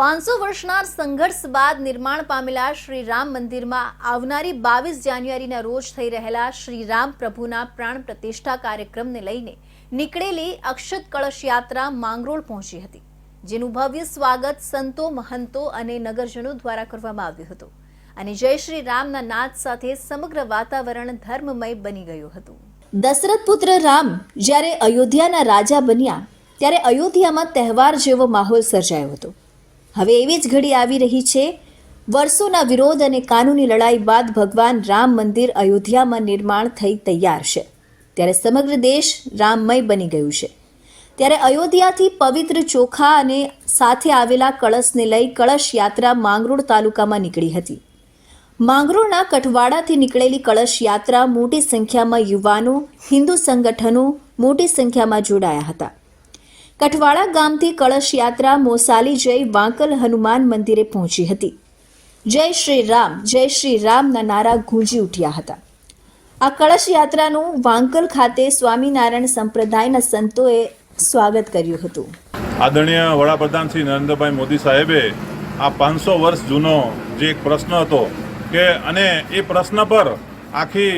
પાંચસો વર્ષના સંઘર્ષ બાદ નિર્માણ પામેલા શ્રી રામ મંદિરમાં આવનારી બાવીસ જાન્યુઆરીના રોજ થઈ રહેલા શ્રી રામ પ્રભુના પ્રાણ પ્રતિષ્ઠા કાર્યક્રમને લઈને નીકળેલી અક્ષત કળશ યાત્રા માંગરોળ પહોંચી હતી, જેનું ભવ્ય સ્વાગત સંતો, મહંતો અને નગરજનો દ્વારા કરવામાં આવ્યું હતું અને જય શ્રી રામના નાદ સાથે સમગ્ર વાતાવરણ ધર્મમય બની ગયું હતું. દશરથ પુત્ર રામ જ્યારે અયોધ્યાના રાજા બન્યા, ત્યારે અયોધ્યામાં તહેવાર જેવો માહોલ સર્જાયો હતો. હવે એવી જ ઘડી આવી રહી છે. વર્ષોના વિરોધ અને કાનૂની લડાઈ બાદ ભગવાન રામ મંદિર અયોધ્યામાં નિર્માણ થઈ તૈયાર છે. ત્યારે સમગ્ર દેશ રામમય બની ગયું છે. ત્યારે અયોધ્યાથી પવિત્ર ચોખા અને સાથે આવેલા કળશને લઈ કળશ યાત્રા માંગરોળ તાલુકામાં નીકળી હતી. માંગરોળના કઠવાડાથી નીકળેલી કળશ યાત્રા મોટી સંખ્યામાં યુવાનો, હિન્દુ સંગઠનો મોટી સંખ્યામાં જોડાયા હતા. કઠવાડા ગામથી કળશ યાત્રા મોસાલી જઈ વાંકલ હનુમાન મંદિરે પહોંચી હતી. જય શ્રી રામ, જય શ્રી રામના નારા ગૂંજી ઉઠ્યા હતા. આ કળશ યાત્રાનું વાંકલ ખાતે સ્વામિનારાયણ સંપ્રદાયના સંતોએ સ્વાગત કર્યું હતું. આદરણીય વડાપ્રધાન શ્રી નરેન્દ્રભાઈ મોદી સાહેબે આ પાંચસો વર્ષ જૂનો જે એક પ્રશ્ન હતો કે અને એ પ્રશ્ન પર આખી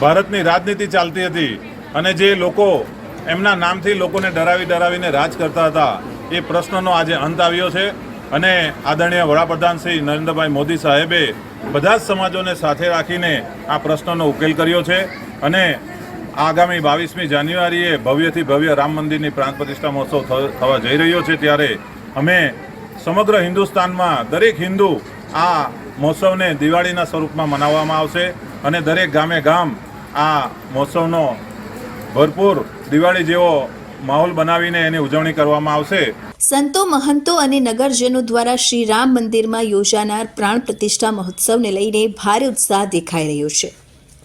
ભારતની રાજનીતિ ચાલતી હતી અને જે લોકો એમના નામથી લોકોને ડરાવી ડરાવીને રાજ કરતા હતા. એ પ્રશ્નનો આજે અંત આવ્યો છે અને આદરણીય વડાપ્રધાન શ્રી નરેન્દ્રભાઈ મોદી સાહેબે બધા જ સમાજોને સાથે રાખીને આ પ્રશ્નનો ઉકેલ કર્યો છે અને આગામી બાવીસમી જાન્યુઆરીએ ભવ્યથી ભવ્ય રામ મંદિરની પ્રાણ પ્રતિષ્ઠા મહોત્સવ થવા જઈ રહ્યો છે. ત્યારે અમે સમગ્ર હિન્દુસ્તાનમાં દરેક હિન્દુ આ મહોત્સવને દિવાળીના સ્વરૂપમાં મનાવવામાં આવશે અને દરેક ગામે ગામ આ મહોત્સવનો ભરપૂર દિવાળી જેવો માહોલ બનાવીને એની ઉજવણી કરવામાં આવશે. સંતો, મહંતો અને નગરજનો દ્વારા શ્રી રામ મંદિરમાં યોજાનાર પ્રાણ પ્રતિષ્ઠા મહોત્સવને લઈને ભારે ઉત્સાહ દેખાઈ રહ્યો છે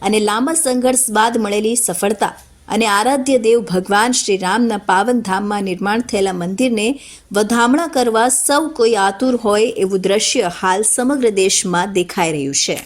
અને લાંબા સંઘર્ષ બાદ મળેલી સફળતા અને આરાધ્ય દેવ ભગવાન શ્રી રામના પાવન ધામમાં નિર્માણ થયેલા મંદિરને વધામણા કરવા સૌ કોઈ આતુર હોય એવું દ્રશ્ય હાલ સમગ્ર દેશમાં દેખાઈ રહ્યું છે.